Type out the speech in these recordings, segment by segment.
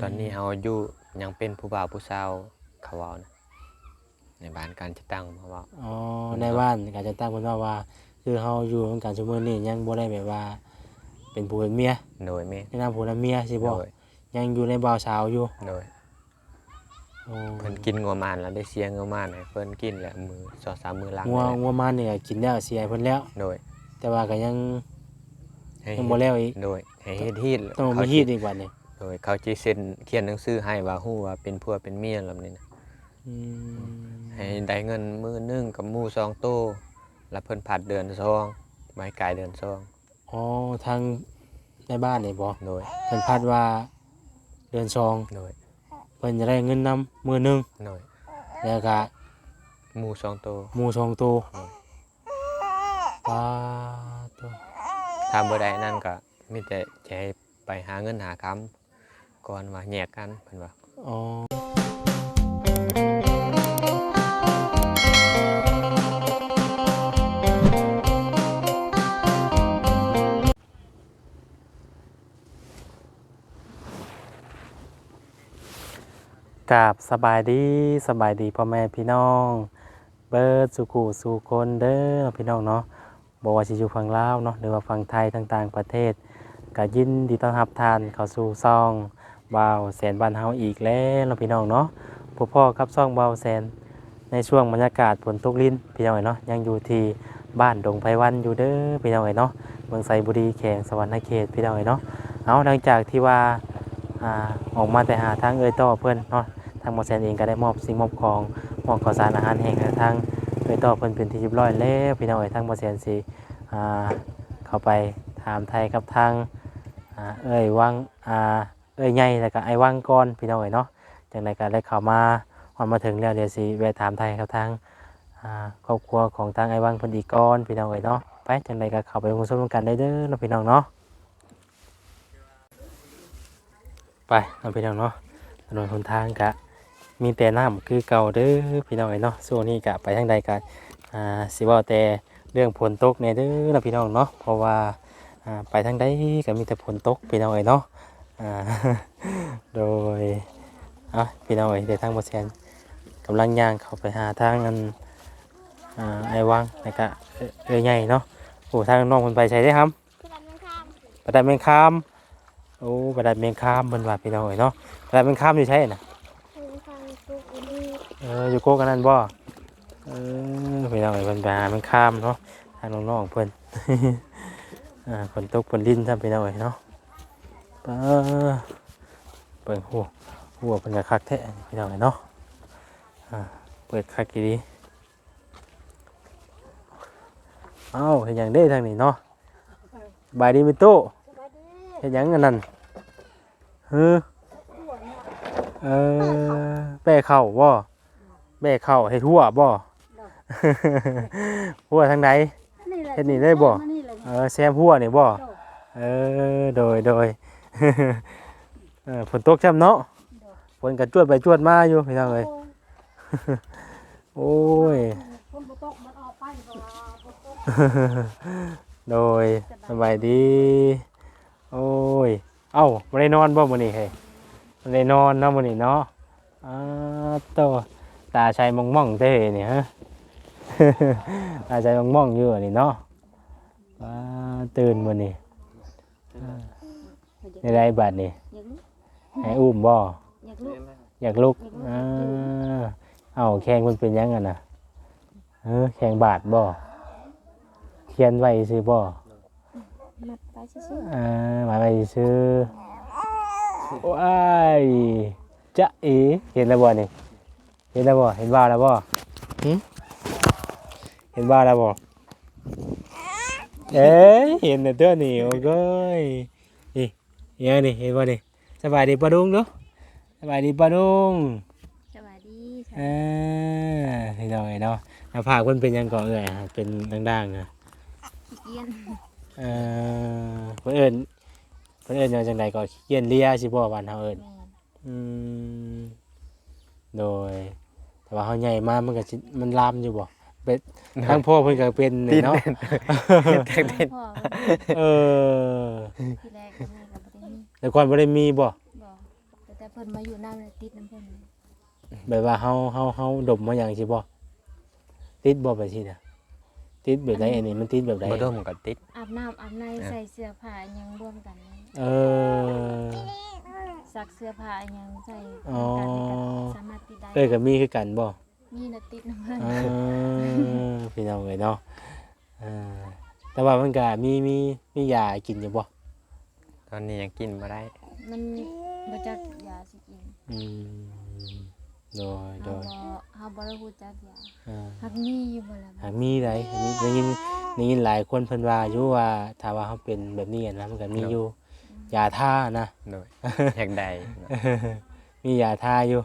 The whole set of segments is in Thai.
ตอนนี้เฮาอยู่ยังเป็นผู้บ่าวผู้สาวเขาเว้านะในบ้านการจะตั้งเพราะว่าอ๋อในบ้านก็จะตั้งเพิ่นว่าว่า คือเฮาอยู่ร่วมกันซุมื้อนี้ยังบ่ได้แบบว่า เป็นผัวเป็นเมียโดยแม่ในนามผัวและเมียสิโดบ่ยยังอยู่ในบ่าวสาวอยู่โดยอ๋อเพิ่นกินงัวมานแล้วได้เสียงัวมานให้เพิ่นกินแล้วมือสองสามมือหลังงัวนี่แหละงัวมันนี่ก็กินแล้วเสียให้เพิ่นแล้ว โดยแต่ว่าก็ยังให้ยังบ่แล้วอีกโดยให้เฮ็ดฮีดต้องมีเขาฮีสิดอีกบัดนี้ โดยเขาจะเซ็นเขียนหนังสือให้ว่าฮู้ว่าเป็นผัวเป็นเมียแล้วนี่นะอืมให้ได้เงินมื้อหนึงกับหมู่สองโตแล้วเพิ่นผัดเดือนซองไม้กายเดือนซองอ๋อทางในบ้านนี่บ่โดยเพิ่นพัดว่าเดือนสองโดยเพิ่นจะได้เงินนํมื้อหนึงโดยแล้วก็หมู่สองโตหมูสองตัวอืมปลาตัวถ้าบ่ได้นั่นก็มีแต่จะให้ไปหาเงินหาคำ ก่อนว่าแยกกันเพิ่นว่าอ๋อกราบสบายดีสบายดีพ่อแม่พี่น้อง เบิร์ดสุขุสู่คนเด้อพี่น้องเนาะบอกว่าสิอยู่ฝั่งลาวเนาะหรือว่าฝั่งไทยต่างๆประเทศก็ยินดีต้อนรับทานเข้าสู่ซอง บาวแสนบ้านเฮาอีกแล้วเนาะพี่น้องเนาะพวกพ่อครับซองบาวแสนในช่วงบรรยากาศฝนตกลิ้นพี่น้องเนาะยังอยู่ที่บ้านดงไพวันอยู่เด้อพี่น้องเนาะเมืองไซบุรีแขวงสวรรณเขตพี่น้องเนาะเอาหลังจากที่ว่าอ่าออกมาแต่หาทางเอ่ยต่อเพื่อนเนาะทางหมอแสนเองก็ได้มอบสิ่งมอบของมอกข้าวสารอาหารแห้งทางเคยต่อเพิ่อนเป็นที่เรียบร้อยแล้วพี่น้องเอ้ยทางบ่เซียนสิอ่าเข้าไปถามไทยกับทางเอ้ยวังอ่า อ้ยใหญ่แล้วก็ไอ้วังก่อนพี่น้องเอ้ยเนาะจังไดก็ได้เข้ามาฮอดมาถึงแล้วเดี๋ยวสิแวะถามไทยกับทางอ่าครอบครัวของทางไอ้วังเพิ่นอีกก่อนพี่น้องเอ้ยเนาะไปจังไดก็เข้าไปร่วมชมกันได้เด้อเนาะพี่น้องเนาะไปเนาะพี่น้องเนาะถนนหนทางกะมีแต่น้ำคือเก่าเด้อพี่น้องเอ้ยเนาะช่วงนี้กะไปทางใดกันอ่าสิว่าแต่เรื่องฝนตกเนี่ยเด้อนะพี่น้องเนาะเพราะว่าอ่าไปทางใดก็มีแต่ฝนตกพี่น้องเอ้ยเนาะ โดยอะพี่น้องเอ้ยเดี๋ยวทางบ่แซนกำลังย่างเข้าไปหาทางอันอ่าไอ้วังแล้วก็เอ้ยเอ้ยใหญ่เนาะโอ้ทางน้องเพิ่นไปใช้ได้ครับคือลำน้ำข้ามประดับเมงคามโอ้ประดับเมงคามเพิ่นว่าพี่น้องเอ้ยเนาะประดับเมงคามอยู่ใช่น่ะคือฟังตุกอันนี้เอออยู่โก้กันนั่นบ่เออพี่น้องไอ้เพิ่นไปหามันข้ามเนาะทางน้องๆเพิ่นอ่าฝนตกฝนดินซ้ำพี่น้องเอ้ยเนาะ เออเปิดหัวหัวเพิ่นก็คักแท้พี่น้องเอ้ยเนาะอ่าเปิดคักอีดีเอ้าเฮ็ดหยังเด้ทางนี้เนาะบายดีมิตู้สบายดีเฮ็ดหยังอันนั้นฮือหัวเนี่ยเออแป้เข้าบ่แป้เข้าเฮ็ดหัวบ่หัวทางใดนี่แหละเฮ็ดนี่ได้บ่นี่แหละเออแซมหัวนี่บ่เออโดยโดยเออ ฝนตกช่ำเนาะฝนก็จวดไปจวดมาอยู่พี่น้องเอ้ยโอ้ยคนบ่ตกมันออกไปก็บ่ตกโดยสบายดี โอ้ย เอ้าบ่ได้นอนบ่มื้อนี้เฮ้ยบ่ได้นอนเนาะมื้อนี้เนาะอ้าโตตาชัยมองๆเด้นี่ฮะตาชัยมองๆอยู่อันนี่เนาะว้าตื่นมื้อนี้ ในไรบัดนี่อยากลุกให้อุ้มบ่อยากลุกอยากลุกอ่าเอ้าแข้งมันเป็นหยังกันน่ะเออแข้งบาดบ่เขียนไว้ซื่อบ่มัดไปซื่ออ่าหมายไปซื้อว้ายจะเอเห็นแล้วบ่นี่เห็นแล้วบ่เห็นบ้าแล้วบ่หึเห็นบ้าแล้วบ่เอ๊ะเห็นแต่ตัวนี่โอ้ย นี่ยังนี่เห็นบ่นี่สบายดีปะดุงเนาะสบายดีปะดุงๆสบายดีอ่าพี่น้องไอ้เนาะหน้าผากเพิ่นเป็นหยังก่อนเอ่ยเป็นด่างๆอะขี้เกียจเอ่อเพิ่นเอิ้นเพิ่นเอิ้นหยังจังไดก็เขียนเลียสิบ่บ้านเฮาเอิ้น แม่นอืมโดย แต่ว่าเฮาใหญ่มามันก็สิมันลามอยู่บ่เป็นทางพ่อเพิ่นก็เป็นตินี่ดเนาะแตกเด่นพ่อเออ ที่แรกก็ แม่ก็บ่ได้มีแต่ก่อนบ่ได้มีบ่บ่แต่แต่เพิ่นมาอยู่น้ำเลยติดน้ำเพิ่นแบบว่าเฮาเฮาเฮาดมมาอย่างสิบ่ติดบ่ไปสิน่ะติดแบบใดอันนี้มันติดแบบใดบ่ดมก็ติดอาบน้ำอาบในเออใส่เสื้อผ้าอิหยังร่วมกัน เออซักเสื้อผ้าอิหยังใส่อ๋อกันนี่ก็สามารถติดได้เอ้ยก็มีคือกันบ่มีน่ะติดน้ำเพิ่นเออพี่น้องเอ้ยเนาะเออแต่ว่ามันก็มีมีมียากินอยู่บ่ ตอนนี้ยังกินบ่ได้มันบ่จักยาสิกินอืมโดยโดเฮาย บ่เฮาบ่ได้ฮู้จักยาเออหักมีอยู่บ่ล่ะหากมีได้หากมีได้ยินได้ยินหลายคนเพิ่นว่าอยู่ว่าถ้าว่าเขาเป็นแบบนี้อะนะมันก็มีอยู่ยาท่านะ โดย อยากได้เนาะมียาท่าอยู่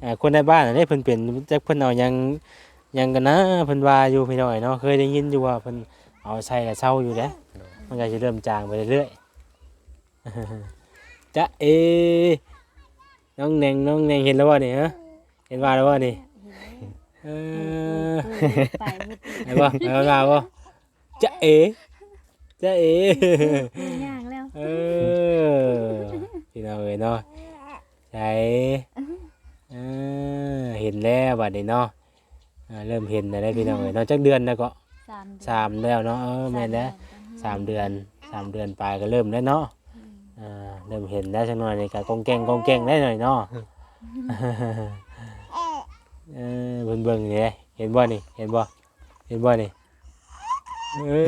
เอ่อคนในบ้านอันนี้เพิ่นเป็นจักเพิ่นเอาหยังหยังกันนะเพิ่นว่าอยู่พี่น้อยเนาะเคยได้ยินอยู่ว่าเพิ่นเอาใส่แล้วเศร้าอยู่เด้โดยมันก็จะเริ่มจางไปเรื่อยๆ จ๊ะเอ น้องแนงน้องแนงเห็นแล้วบ่นี่ฮะเห็นว่าแล้วบ่นี่เออไปบ่ติดเห็นบ่เห็นว่าบ่จ๊ะเอจ๊ะเอย่างแล้วเออพี่น้องเอ้ยเนาะใช่เออเห็นแล้วบัดนี้เนาะอ่าเริ่มเห็นแล้วได้พี่น้องเอ้ยเนาะจักเดือนแล้วก็สามเดือนสามแล้วเนาะเออแม่นแล้วสามเดือนสามเดือนปลายก็เริ่มแล้วเนาะ อืมอ่าเริ่มเห็นได้สักหน่อยในการกองแกงกองแกงได้หน่อยเนาะเออเบิ่งเบิ่งนี่เด้เห็นบ่นี่เห็นบ่เห็นบ่นี่เอ้ย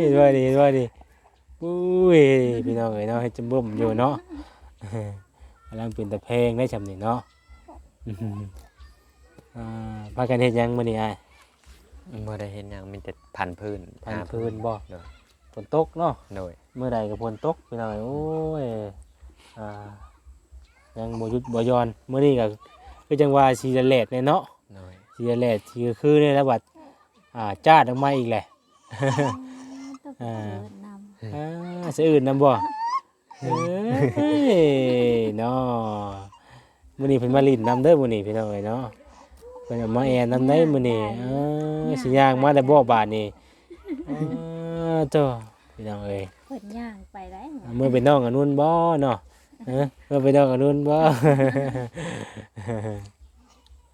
เห็นบ่นี่เห็นบ่นี่อุ้ยพี่น้องเอ้ยเนาะเฮ็ดจมบ่มอยู่เนาะกำลังเป็นตะเพลงได้ชำนี่เนาะอื้อหืออ่าพากันเฮ็ดหยังมื้อนี้อ้ายบ่ได้เห็นหยังมีแต่พันธุ์พื้นพันหาพื้นบ่โดย ฝนตกเนาะโดยเมื่อใดก็ฝนตกพี่น้องเอ้ยโอ้ยอ่ายังบ่หยุดบ่หย่อนมื้อนี้ก็คือจังว่าสิจะแลดแน่เนาะโดยสิจะแลดสิคือเนี่ยแล้วบัดอ่าจ้าดออกมาอีกแหละต้องไปเกิดนำอ่าสะอื่นนํบ่เอ้ยเนาะมื้อนี้เพิ่นมาลิ้นนํเด้อมื้อนี้พี่น้องเอ้ยเนาะเพิ่นเอามาแอนนํได้มื้อนี้เออสิย่างมาได้บ่บาดนี้อ้าโตพี่น้องเอ้ยเพิ่นย่างไปได้หมดเมื่อเป็นน้องอนุนบ่เนาะเออเมื่อเป็นน้องอนุนบ่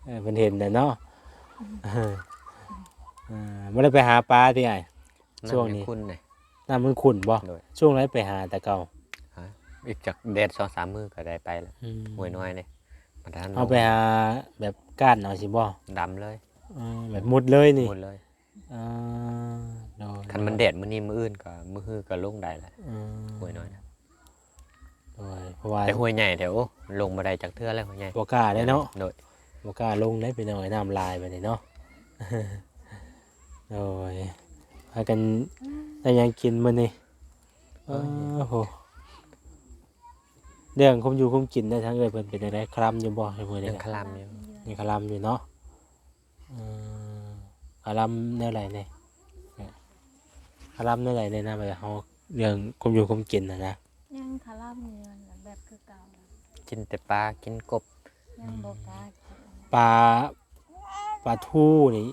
เออเป็นเห็นแต่เนาะเออเออไม่ได้ไปหาปลาที่ไหนช่วงนี้ำให้คุณน่ะน้ำมันขุ่นบ่โดย ช่วงไรไปหาแต่เก่าอีกจากแดด2-3มื้อก็ได้ไปแล้วหวยน้อยนี่มาทานเอาไปหาแบบก้านเอาสิบ่ดำเลยเออแบบมุดเลยนี่หมดเลยเออ โดยคันมันแดดมื้อนี้มื้ออื่นก็มื้อฮื้อก็ลงได้แล้วเออหวยน้อยนะโดยเพราะว่าแต่หวยใหญ่แถวลงบ่ได้จากเทื่อแล้วหวยใหญ่บ่กล้าได้เนาะโดยบ่กล้าลงได้ไปหน่อยน้ำลายไปนี่เนาะ โอ้ยพากันได้หยังกินมื้อนี้โอ้โหเรื่องคุมอยู่คุมกินได้ทั้งเอ้ยเพิ่นเป็นจังไดคลำอยู่บ่ในมื้อนี้ยังคลำอยู่ยังคลำอยู่เนาะเออคลำแนวไหนเนี่ย คลำแนวไหนเนี่ยนะแบบเฮาเรื่องคุมอยู่คุมกินน่ะนะยังคาราบเงินแบบคือเก่ากินแต่ปลากินกบยังบ่กล้ากินปลาปลาทูนี่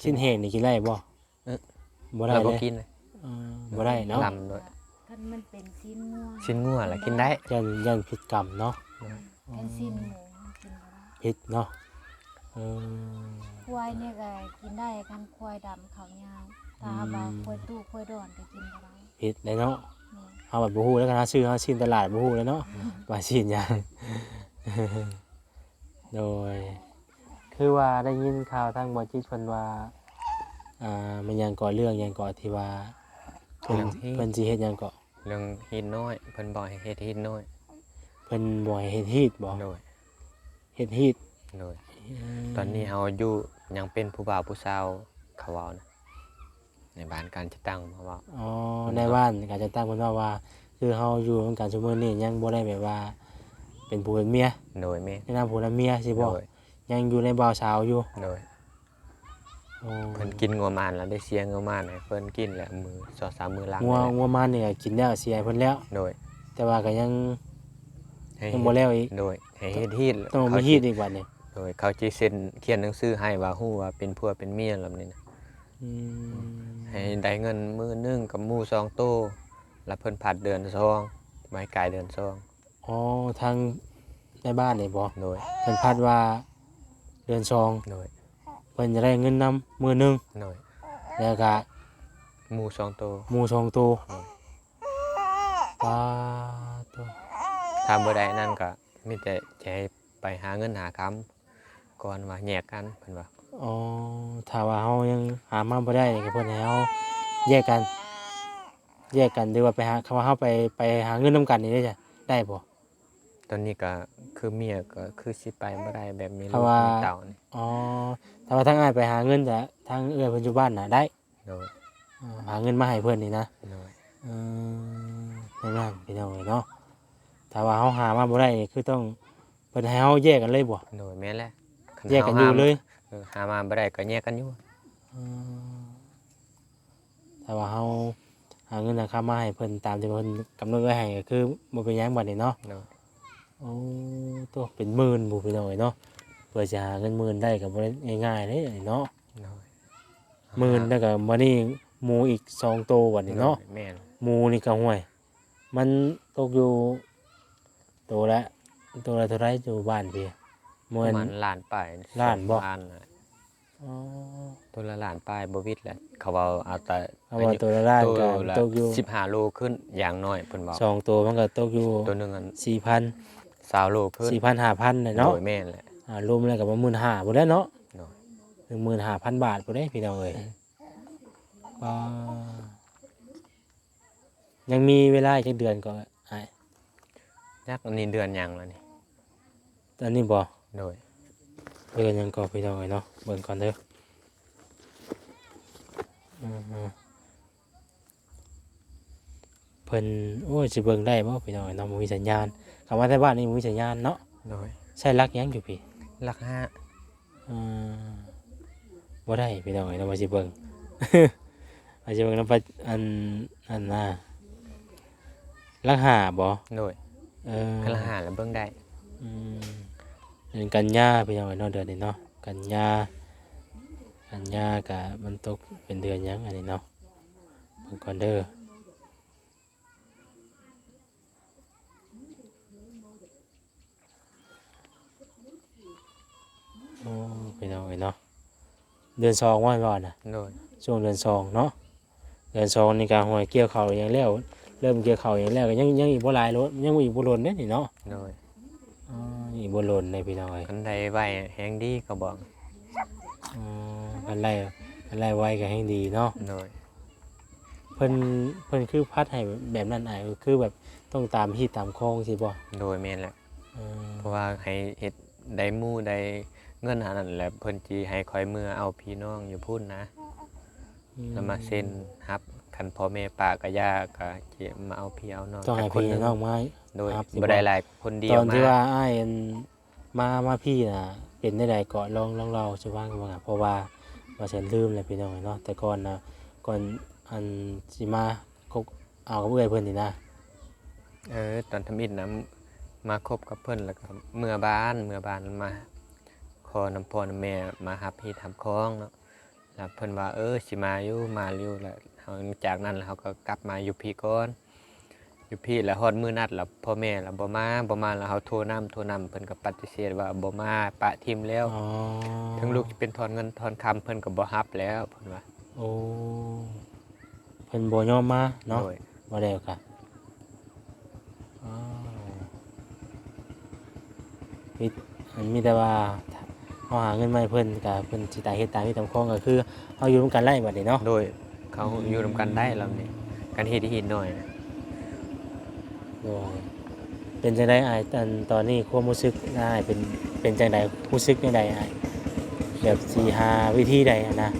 ชิ้นแห้งนี่กินได้บ่บ่ได้เราบ่เลยกินเลยเออบ่ได้เนาะลำด้วยคันมันเป็นสิ้นงัวชิ้นงัวล่ะกินได้ยันยันผิดกรรมเนาะเป็นสิ้นหมูมันกินบ่ได้ผิดเนาะเออควายเนี่ยก็กินได้คันควายดำเขาวยาว ถ้าหากว่าควายตู้ควายดอนก็กินบ่ได้ผิดเลยเนาะนี่เฮาแบบบ่ฮู้แล้วกันนะชื่อเฮาชินตลาดบ่ฮู้แล้วเนาะว่าชินหยังโดย คือว่าได้ยินข่าวทางบ่จิตเพิ่นว่าอ่ามันหยังก่อเรื่องหยังก่อที่ว่าเพิ่นเรื่องที่เพิ่นสิเฮ็ดหยังก่อเรื่องหินน้อยเพิ่นบอกให้เฮ็ดหินน้อยเพิ่นบ่ให้เฮ็ดฮีดบ่โดยเฮ็ดฮีดโดยตอนนี้เฮาอยู่ยังเป็นผู้บ่าวผู้สาวเขาเว้านะ ในบ้านการจะตั้งเพราะว่าอ๋อในบ้านก็จะตั้งเพิ่นว่าว่า คือเฮาอยู่ร่วมกันซุมื้อนี้ยังบ่ได้แบบว่า เป็นผัวเป็นเมียโดยแม่ในนามผัวและเมียสิโดบ่ยยังอยู่ในบ่าวสาวอยู่โดยอ๋อเพิ่นกินงัวมานแล้วได้เสียงัวมานให้เพิ่นกินแล้วมือสองสามมือล้างงัวได้งัวมันนี่ก็กินแล้วเสียให้เพิ่นแล้วโดย แต่ว่าก็ยังให้ยังบ่แล้วอีกโดยให้เฮ็ดฮีดต้องมีเขาฮีสิดอีกบัดนี้โดยเขาจะเซ็นเขียนหนังสือให้ว่าฮู้ว่าเป็นผัวเป็นเมียแล้วนี่นะอืม ให้ได้เงินมื้อหนึงกับหมู่สองโตแล้วเพิ่นผัดเดือนซองไม้กายเดือนซองอ๋อทางในบ้านนี่บ่โดยเพิ่นพัดว่าเดือนสองโดยเพิ่นจะได้เงินนำมื้อหนึงโดยแล้วก็หมูสองตัวหมูสองตัวว้าตัวถ้าบ่ได้นั่นก็มีแต่จะให้ไปหาเงินหาคำก่อนว่าแยกกันเพิ่นว่า อ๋อถ้าว่าเฮายังหามาบ่ได้นี่ก็เพิ่นให้เฮาแยกกัน แยกกันหรือว่าไปหาคำว่าเฮาไปไปหาเงินนํกันนี่ได้จ้ะได้บ่ ตอนนี้ก็คือเมียก็คือสิไปบ่ได้แบบมีเพลูราะกว่า มีเต่านี่อ๋อถ้าว่าทางอ้ายไปหาเงินแต่ทางเอื้อยเพิ่นอยู่บ้านน่ะได้โดยอ่าหาเงินมาให้เพิ่นนี่นะ โดยเออนั่นนั่นพี่น้องเอ้ยเนาะถ้าว่าเฮาหามาบ่ได้นี่คือต้องเพิ่นให้เฮาแยกกันเลยบ่ โดยแม่นแหละคัแยกกันอยู่เลย เออหามาบ่ได้ก็แยกกันอยู่อืมถ้าว่าเฮาหาเงินหาค่ามาให้เพิ่นตามที่เพิ่นกำหนดไว้ให้ก็คือบ่เป็นหยังบัดนี้เนาะโดยโอ้ตัวเป็นหมื่นบุพี่น้อยเนาะเพื่อจะหาเงินหมื่นได้กับง่ายๆเลยเนาะโดยหมื่นแล้วก็มานี่หมูอีกสองโตววันนี้เนาะโดยแม่นหมูนี่ก็ห่วย มันตกอยู่ตัวละตัวละเท่าไรอยู่บ้านพี่ เหปมือระนมาณล้านปลายล้านบ่ล้านน่ะอ๋อตัวละล้านปลายบ่วิดแหละเขาเอาเอาแต่เอาว่าตัวละล้านตัวก็ละตกอยู่15โลขึ้นอย่างน้อยเพิ่นบอกสองตัวมันก็ตกอยู่ตัวหนึงอันสี่พัน20โลขึ้นสี่พันห้าพันเลยเนาะโดยแม่นแหละ อ่ารวมแล้วกับว่าหมื่นห้าหมดแล้วเนาะโดยหนึ่งหมื่นห้าพันบาทหมดได้พี่น้องเอ้ยอ่ายังมีเวลาอีกจักเดือนก็ไอ้ยักอันนี้เดือนหยังแล้วนี่ตอนนี้บ่ โดยเดือนยังก็พี่น้องเอ้ยเนาะเบิ่งก่อนเด้ออืมๆเพิ่นโอ้ยสิเบิ่งได้บ่พี่น้องเอ้ยเนาะบ่มีสัญญาณคำว่าแต่บ้านนี่บ่มีสัญญาณเนาะโดยใช้ลักหยังอยู่พี่หลักห้าอืมบ่ได้พี่น้องเอ้ยเนาะว่าสิเบิ่งว่าสิเบิ่งนำปัจอันอันน่ะลักหาบ่โดยเออกันละห้าแล้วเบิ่งได้อืมเดือนกันยาพี่น้องเอ้ยเนาะเดือนนี้เนาะกันยากันยากะมันตกเป็นเดือนหยังอันนี้เนาะเบิ่งก่อนเด้อโอ้พี่น้องเอ้ยเนาะเดือนสองว่าก่อนน่ะโดยช่วงเดือนสองเนาะเดือนสองนี่การหวยเกี่ยวเขาวอย่างแล้วเริ่มเกี่ยวเขาวอย่างแล้วก็ยังยังอีกบ่หลายรถยังอีกบ่หล่นเด้นี่เนาะโดย อ๋ออีกบ่หล่นในพี่น้องเอ้ยกันใดไว้แฮงดีก็บอกอ๋อกันไล่กันไล่ไว้ก็ให้ดีเนาะโดยเพิ่นเพิ่นคือพัดให้แบบนั้นอ้ายคือแบบต้องตามที่ตามคลองสิบ่โดยแม่นแหละอืมเพราะว่าให้เฮ็ดได้หมู่ได้เงินหานั่นแหละเพิ่นสิให้คอยมือเอาพี่น้องอยู่พุ่นนะ แล้วมาเซ็นรับคันพ่อแม่ป้าก็ย่าก็สิมาเอาพี่เอาน้องต้องให้จักคพี่หนึ่น้องไม้ โดยครับสิบ่ได้หลายคนเดีตยวอนมาที่ว่าอ้ายอันมามาพี่น่ะเป็นได้ใดก็ลองลองเราสิว่างว่าเพราะว่าว่าฉันลืมแล้วพี่น้องเนาะแต่ก่อนน่ะก่อนอันสิมาก็เอากับเอื้อยเพิ่นนี่นะเออตอนทำอิฐนะมาคบกับเพิ่นแล้วก็เมื่อบ้านเมื่อบ้านมาขอน้ำพ่อน้ำแม่มาหับพี่ทำคลองเนาะแล้วเพิ่นว่าเออสิมาอยู่มาอยู่แล้วเฮาจากนั้นแล้วเขาก็กลับมาอยู่พี่ก่อน อยู่พี่แล้วฮอดมื้อนัดแล้วพ่อแม่แล้วบ่มาบ่มาแล้วเฮาโทรนํโทรนํเพิ่นก็ปฏิเสธว่าบ่มาปะทิมแล้ว อ๋อถึงลูกจะเป็นทอนเงินทอนคำเพิ่นก็บ่รับแล้วเพิ่นว่าโอ้เพิ่นบ่ยอมมาเนาะโดยบ่แล้วค่ะอ๋อมีมันมีแต่ว่าเฮาหาเงินมาให้เพิ่นก็เพิ่นสิตายเฮ็ดตามที่ตามคองก็คือเฮาอยู่ร่วมกันไล่บัดนี้เนาะ โดยเขาอยู่นํกันได้แล้วนี่กันเฮ็ดให้เห็นหน่อย โดยเป็นจังได๋อ้ายตอนตอนนี้ความรู้สึกอ้ายเป็นเป็นจังไดรู้สึกจังไดอ้ายแบบสิหาวิธีใดอะนะ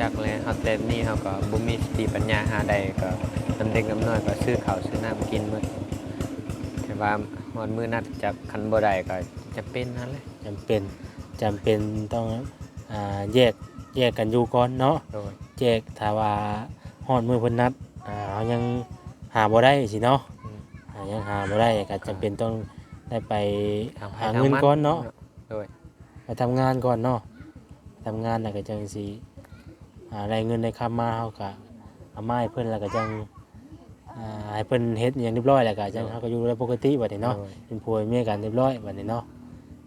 จากแล้วเฮาแต่นี้เฮาก็บ่มีสติปัญญาหาใดก็นำเด็กนำน้อยก็ซื้อข้าวซื้อน้ำกินหมดแต่ว่าฮอดมื้อนัดจักคันบ่ได้ก็จะเป็นนั่นแหละจำเป็นจำเป็นต้องอ่าแยกแยกกันอยู่ก่อนเนาะโดยแจกถ้าว่าฮอดมือเพิ่นนัดอ่าเฮายังหาบ่ได้สิเนาะ อืมอ่ายังหาบ่ได้ก็จำเป็นต้องได้ไปทำหาเงินก่อนเนาะโดยไปทำงานก่อนเนาะทำงานแล้วก็จังสิหาได้เงินได้คำมาเฮาก็เอามาให้เพิ่นแล้วก็จังอ่าให้เพิ่นเฮ็ดอหย่างเรียบร้อยแล้วก็จังโดยเฮาก็อยู่ได้ปกติบัดนี้เนาะ โดยเป็นผัวเมียกันเรียบร้อยบัดนี้เนาะ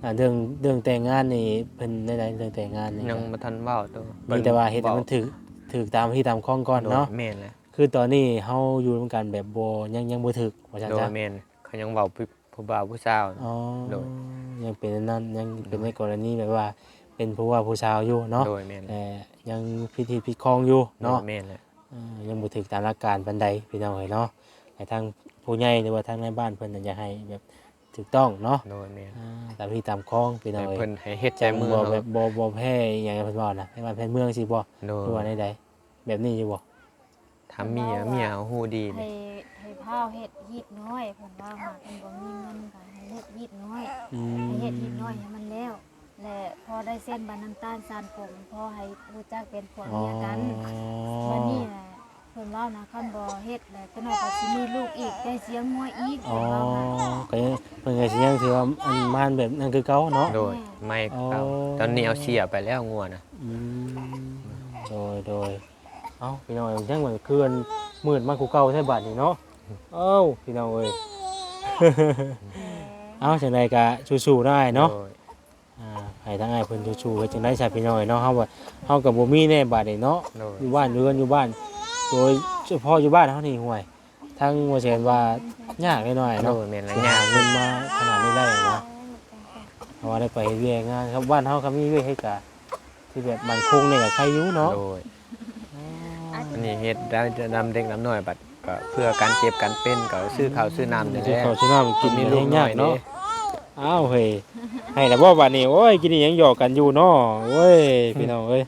อ่าเรื่องเรื่องแต่งงานนี่เพิ่นได้ๆเรื่องแต่งงานนี่ยังบ่ทันเว้าตัวมีแต่ว่าเฮ็ดให้มันถึกถึกตามที่ตามข้องก่อนเนาะ โดยแม่นแหละ คือตอนนี้เฮาอยู่ร่วมกันแบบบ่ยังยังบ่ถึกว่าซั่นโดยจ้ะแม่นเขายังเว้าผู้ผู้บ่าวผู้สาวอ๋อโดย ยังเป็นอันนั้นยังเป็นในกรณีแบบว่า เป็นผู้ว่าผู้ชาวอยู่เนาะโดยแม่นแต่ยังพิธีพิดครองอยู่เนาะโดยแม่นแหละเอ่อยังบ่ถึกตามหลักการปานใดพี่น้องเอ้ยเนาะแต่ทางผู้ใหญ่หรือว่าทางในบ้านเพิ่นน่ะอยากให้แบบถูกต้องเนาะโดยแม่นอ่าตามที่ตามคล้องพี่น้องให้เอ้ยเพิ่นให้เฮ็ดใจมือบ่เนาะแบบบ่บ่แพ้อหย่างเพิ่นว่านะให้มันแพ้เมืองสิบ่โดยหรือว่าใดๆแบบนี้อยู่ บ่ทำเมียเมียเขาฮู้ดีให้นี่ให้พาวเฮ็ดฮีดน้อยเพิ่นว่าหากเพิ่นบ่มีเงินก็ให้เฮ็ดฮีดน้อยอืมให้เฮ็ดฮีดน้อยให้มันแล้ว และพอได้เส้นบาน้ำตาลสารผมพอให้รู้จักเป็นผัวอ๋อเมียกันวันนี้น่ะเพิ่นเว้านะคันบ่เฮ็ดแล้วก็น้อยก็สิมีลูกอีกได้เสียงงัวอีกอ๋อเพิ่นเว้านะก็ยังเพิ่นก็สิยังถือว่าอันมานแบบนั้นคือเก่าเนาะ โดยไม่เก่าอ๋อ ตอนนี้เอาเสียไปแล้วงัวนะอืมโดยโดย เอ้าพี่น้องเอ้ยยังเหมือนคืนมืดมากกูเก่าใช่บัดนี่เนาะเอ้าพี่น้องเอ้ยเอ้าจังไดก็สู้ๆได้เนาะโดยอ่าให้ทั้งอ้ายเพิ่นสู้ๆเฮ็ดจังได๋ซะพี่น้องเอ้ยเนาะเฮาว่าเฮาก็บ่มีแน่บัดนี่เนาะโดยอยู่บ้านอยู่กันอยู่บ้านโดยเฉพาะอยู่บ้านเฮานี่ห่วยทั้งว่าแสนว่ายากหน่อยๆโดเนาะยแม่นสิละหายากเงินมาขนาดนี้ได้นะเพราะว่าได้ไปเฮ็ดเวียกงานครับบ้านเฮาก็มีเวียกให้กะที่แบบมันคงนี่ก็ใครอยู่เนาะโดย อันนี้เฮ็ดได้จะนำเด็กน้ำน้อยบัดก็เพื่อการเจ็บการเป็นก็ซื้อข้าวซื้อน้ำนี่แหสิละเขาสิน้ำกินมีนี่ลูลูกกน้ยาอกยเนาะเนาะอ้าวเฮ้ยให้แต่บ่บัดนี้โอ้ยกินนี่ยังหยอกกันอยู่เนาะโอ้ยพี่น้องเอ้ย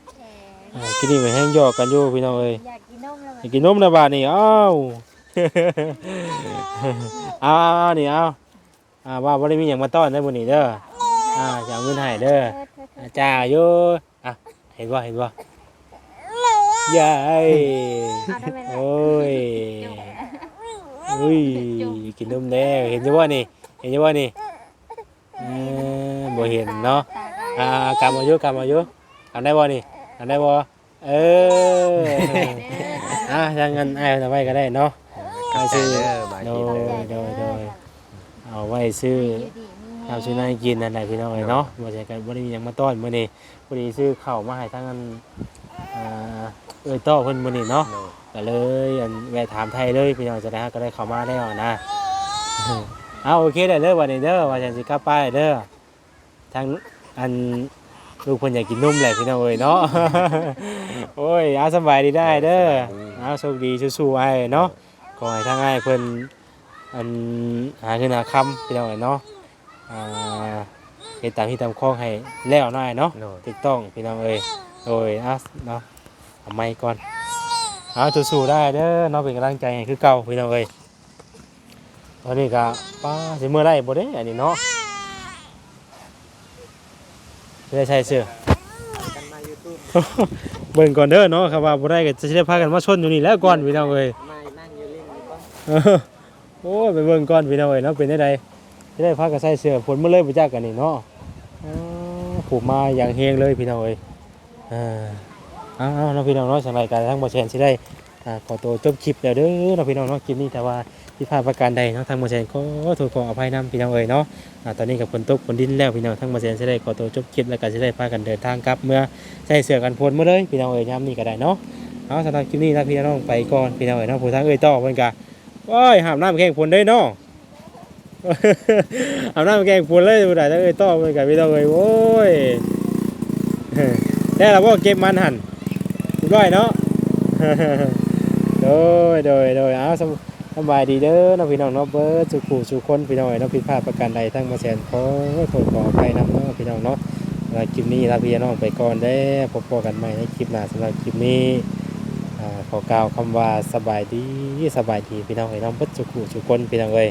อ่ากินนี่มันแห้งหยอกกันอยู่พี่น้องเอ้ย อยากกินนมแล้วอยากกินนมนะบัดนี้อ้าวเอาเอาเอานี่เอาอ่าว่าบ่ได้มีหยังมาต้อนได้อมื้อนี้เด้ออ่าจะเอาเงินให้เด้ออาจ้าอยู่อะเห็นว่าเห็นว่ายายโอ้ยอุ้ยกินนมแน่เห็นจะว่านี่ เห็นจะว่านี่เออบ่เห็นเนาะอ่ากำมาอยู่กำมาอยู่กำได้บ่นี่กำได้บ่เอออะถ้างั้นไอ้เอาไว้ก็ได้เนาะกาซื้อเด้อบาดโดนี้ยโดยโดยเอาไว้ซื้อข้าวซื้อน้ำกินนั่นแหละพี่น้องเอ้ยเนาะบ่ใช่กันบ่ได้มีหยังมาต้อนมื้อนี้พอดีซื้อข้าวมาให้ทั้งอันอ่า เอ้ยต้อเพิ่นมื้อนี้เนาะโดยก็เลยอันแวะถามไทยเลยพี่น้องจะได้ฮะก็ได้เข้ามาแล้วนะเอาโอเคได้เด้อวันนี้เด้อว่าฉันสิกลับไปเด้อทางอันลูกเพิ่นอยากกินนมแหละพี่น้องเอ้ยเนาะโอ้ยเอาสำบายดีได้เด้อเอาโชคดีสู้ๆไอ้เนาะขอให้ทางไอ้เพิ่นอันหาเงินหาคำพี่น้องเอ้ยเนาะอ่าเฮ็ดตามที่ตามข้องให้แล้วหน่อยเนาะโดยถูกต้องพี่น้องเอ้ยโดยอะเนาะ เอาไม้ก่อนเอาสู้ๆได้เด้อเนาะเป็นกำลังใจให้คือเก่าพี่น้องเอ้ยตอนนี้ก็ป้าสิเมื่อไรบ่ได้อันนี้เนาะไม่ได้ใส่เสื้อเบิ่งก่อนเด้อเนาะครับว่าบ่ได้ก็จะได้พากันมาชนอยู่นี่แล้วก่อนพี่น้องเอ้ยโอ้ยไปเบิ่งก่อนพี่น้องเอ้ยเนาะเป็นได้ใดจะได้พักกับใส่เสื้อฝนมาเลยไปจักกันนี่เนาะผูกมาอย่างเฮงเลยพี่น้องเอ้ยอ่า อาเอาเนาพี่น้องเนาะสำหรับการทั้งบ่แชนสิได้อ่าขอตัวจบคลิปแล้วเด้อเนาะพี่น้องเนาะคลิปนี้แต่ว่าที่พลาดประการใดเนาะทางบ่แชนขอโทษขออภัยนํพี่น้องเอ้ยเนาะอ่าตอนนี้กับฝนตกฝนดินแล้วพี่น้องทางบ่แชนสิได้ขอตัวจบคลิปแล้วก็สิได้พากันเดินทางกลับเมื่อใส่เสื้อกันฝนมาเลยพี่น้องเอ้ยยามนี้ก็ได้เนาะเอาสำหรับคลิปนี้นะพี่น้องไปก่อนพี่น้องเอ้ยเนาะผู้ทางเอ้ยต่อเพิ่นก็ว้ายหามน้ำแข่งฝนได้เนาะหามน้ำแข่งฝนเลยบ่ได้ถ้าเอ้ยต่อมันก็ไม่ต้องเลยโว้ยแต่เราบ่เก็บมันหัน บร้อยเนาะโดยโดยโดยเอาสำสบายดีเด้อน้องพี่น้องเนาะเบิร์ดสุขูสุคนพี่น้องเอ้ยนาะผิดพลาดประการใดทั้งมาแสนขอโทษขออภัยนำเนาะพี่น้องเนาะแล้วคลิปนี้ลาพี่น้องไปก่อนได้พบกันใหม่ในคลิปหน้าสำหรับคลิปนี้ขอกล่าวคำว่าสบายดีสบายดีพี่น้องเอ้ยน้องเบิร์ดสุขุสุคนพี่น้องเอ้ย